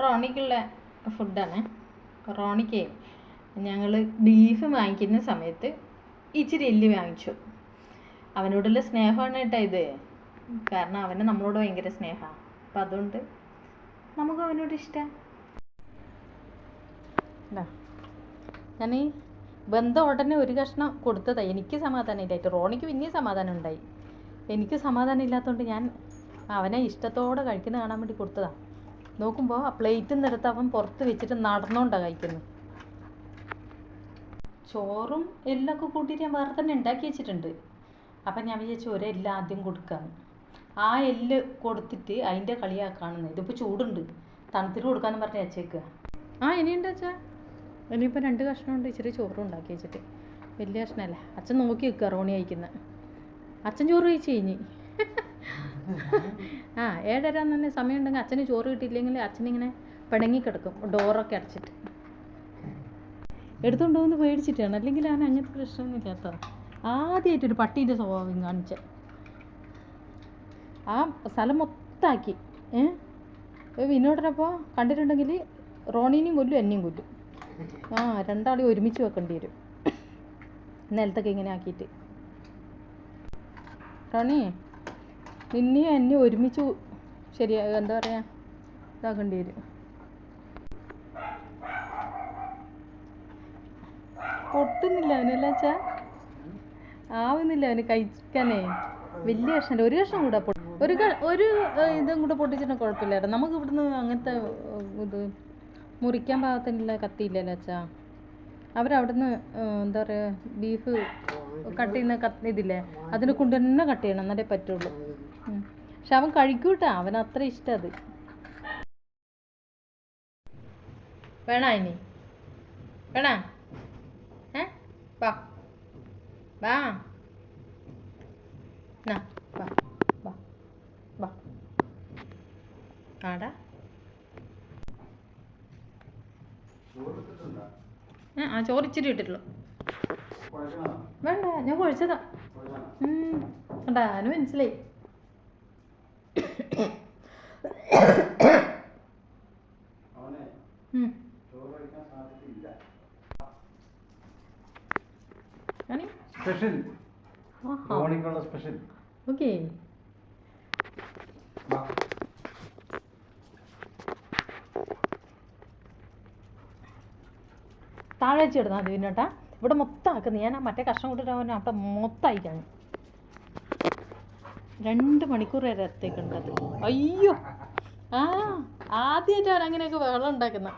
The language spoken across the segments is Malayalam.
റോണിക്കുള്ള ഫുഡാണ്. റോണിക്ക് ഞങ്ങൾ ബീഫ് വാങ്ങിക്കുന്ന സമയത്ത് ഇച്ചിരി എല്ല് വാങ്ങിച്ചു. അവനോടുള്ള സ്നേഹമാണ് കേട്ടോ ഇത്. കാരണം അവന് നമ്മളോട് ഭയങ്കര സ്നേഹമാണ് അപ്പം അതുകൊണ്ട് നമുക്ക് അവനോട് ഇഷ്ടമാണ് ഞാൻ ബന്ധം ഉടനെ ഒരു കഷ്ണം കൊടുത്തതാണ് എനിക്ക് സമാധാനം ഇല്ലായിട്ട്. റോണിക്ക് പിന്നെയും സമാധാനം ഉണ്ടായി. എനിക്ക് സമാധാനം ഇല്ലാത്തതുകൊണ്ട് ഞാൻ അവനെ ഇഷ്ടത്തോടെ കഴിക്കുന്ന കാണാൻ വേണ്ടി കൊടുത്തതാണ് നോക്കുമ്പോൾ ആ പ്ലേറ്റിൽ നിന്ന് എടുത്ത് അവൻ പുറത്ത് വെച്ചിട്ട് നടന്നുകൊണ്ടാണ് കഴിക്കുന്നത് ചോറും എല്ലാം ഒക്കെ കൂട്ടിയിട്ട് ഞാൻ വേറെ തന്നെ ഉണ്ടാക്കി വെച്ചിട്ടുണ്ട്. അപ്പം ഞാൻ വിചാരിച്ചു ഒരു എല്ലാം ആദ്യം കൊടുക്കാമെന്ന് ആ എല്ല് കൊടുത്തിട്ട് അതിന്റെ കളിയാക്കാണെന്ന്. ഇതിപ്പോൾ ചൂടുണ്ട്. തണുത്തിട്ട് കൊടുക്കാമെന്ന് പറഞ്ഞ അച്ചേക്ക ആ ഇനിയുണ്ട് അച്ഛാ? ഇനിയിപ്പോൾ രണ്ട് കഷ്ണമുണ്ട്. ഇച്ചിരി ചോറും ഉണ്ടാക്കി വെച്ചിട്ട്. വലിയ കഷ്ണമല്ല അച്ഛൻ നോക്കി നിൽക്കുക റോണി കഴിക്കുന്നത് അച്ഛൻ ചോറ് കഴിച്ച് കഴിഞ്ഞ് ആ ഏഴരാന്ന് തന്നെ സമയമുണ്ടെങ്കിൽ അച്ഛന് ചോറ് കിട്ടിയില്ലെങ്കിൽ അച്ഛനിങ്ങനെ പിണങ്ങി കിടക്കും ഡോറൊക്കെ അടച്ചിട്ട്. എടുത്തുകൊണ്ട് പേടിച്ചിട്ടാണ് അല്ലെങ്കിൽ അവൻ അങ്ങനത്തെ പ്രശ്നമൊന്നും ഇല്ലാത്തതാണ് ആദ്യമായിട്ടൊരു പട്ടീന്റെ സ്വഭാവം കാണിച്ച. ആ സ്ഥലം മൊത്താക്കി. ഏ? വിനോദനപ്പോൾ കണ്ടിട്ടുണ്ടെങ്കിൽ റോണീനെയും കൊല്ലും എന്നെയും കൊല്ലും. ആ രണ്ടാളെയും ഒരുമിച്ച് വെക്കേണ്ടി വരും. നിലത്തൊക്കെ ഇങ്ങനെ ആക്കിയിട്ട്. റോണി നിന്നെയും എന്നെ ഒരുമിച്ച് ശരിയാ എന്താ പറയുക ഇതാക്കേണ്ടി വരും. പൊട്ടുന്നില്ല അവനല്ല വെച്ചാ ആവുന്നില്ല അവന് കഴിക്കാനേ. വലിയ കഷ്ണം ഒരു കഷ്ണം കൂടെ ഒരു ഒരു ഇതും കൂടെ പൊട്ടിച്ചിട്ട് കുഴപ്പമില്ലായിരുന്നു. നമുക്ക് ഇവിടുന്ന് അങ്ങനത്തെ ഇത് മുറിക്കാൻ പാകത്തിനുള്ള കത്തിയില്ലല്ലോ അച്ഛാ. അവരവിടുന്ന് എന്താ പറയുക ബീഫ് കട്ട് ചെയ്യുന്ന കത്തി ഇതില്ലേ അതിനെ കൊണ്ട് തന്നെ കട്ട് ചെയ്യണം എന്നാലേ പറ്റുള്ളൂ. പക്ഷെ അവൻ കഴിക്കൂട്ടാ. അവൻ അത്ര ഇഷ്ടം അത്. വേണോ ഇനി? വേണോ? ഏ? വാ. വാ. നാ വാ വാ വാ. ആടാ ഏ, ആ ചോറ് ഇച്ചിരി ഇട്ടിട്ടുള്ളൂ വേണ്ട ഞാൻ കുഴച്ചതാ. ഉം. കണ്ടാ അവന് മനസ്സിലായി? സ്പെഷ്യൽ. ആഹാ. ധോണിക്കുള്ള സ്പെഷ്യൽ. ഓക്കേ. താഴെ വെച്ചിടുന്ന അത് പിന്നോട്ടാ ഇവിടെ മൊത്തം ആക്കുന്നു ഞാൻ ആ മറ്റേ കഷ്ണം കൊണ്ടിട്ട് അവൻ അവിടെ മൊത്തം കഴിഞ്ഞു രണ്ട് മണിക്കൂർ വരെ എത്തേക്കുണ്ട് അത് അയ്യോ. ആ ആദ്യമായിട്ട് അവൻ അങ്ങനെയൊക്കെ വെള്ളം ഉണ്ടാക്കുന്ന.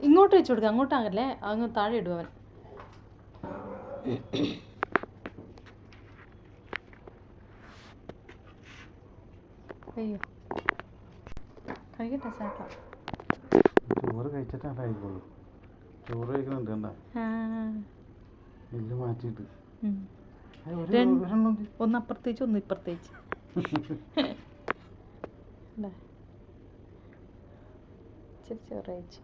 ഇങ്ങോട്ട് വെച്ച് കൊടുക്കുക അങ്ങോട്ടാകല്ലേ അങ്ങ് താഴെ ഇടും അവൻ. അയ്യോ. കഴിക്കട്ടെ സാക്കാം ചോറ് കഴിച്ചിട്ടേ കഴിക്കുള്ളൂ ചോറ് കഴിക്കുന്നുണ്ട് കണ്ട? മാറ്റിയിട്ട്. ഒന്ന് അപ്പുറത്തേച്ച് ഒന്ന് ഇപ്പുറത്തേച്ച് ഇതാ. ഇച്ചിരി ചോറയച്ച്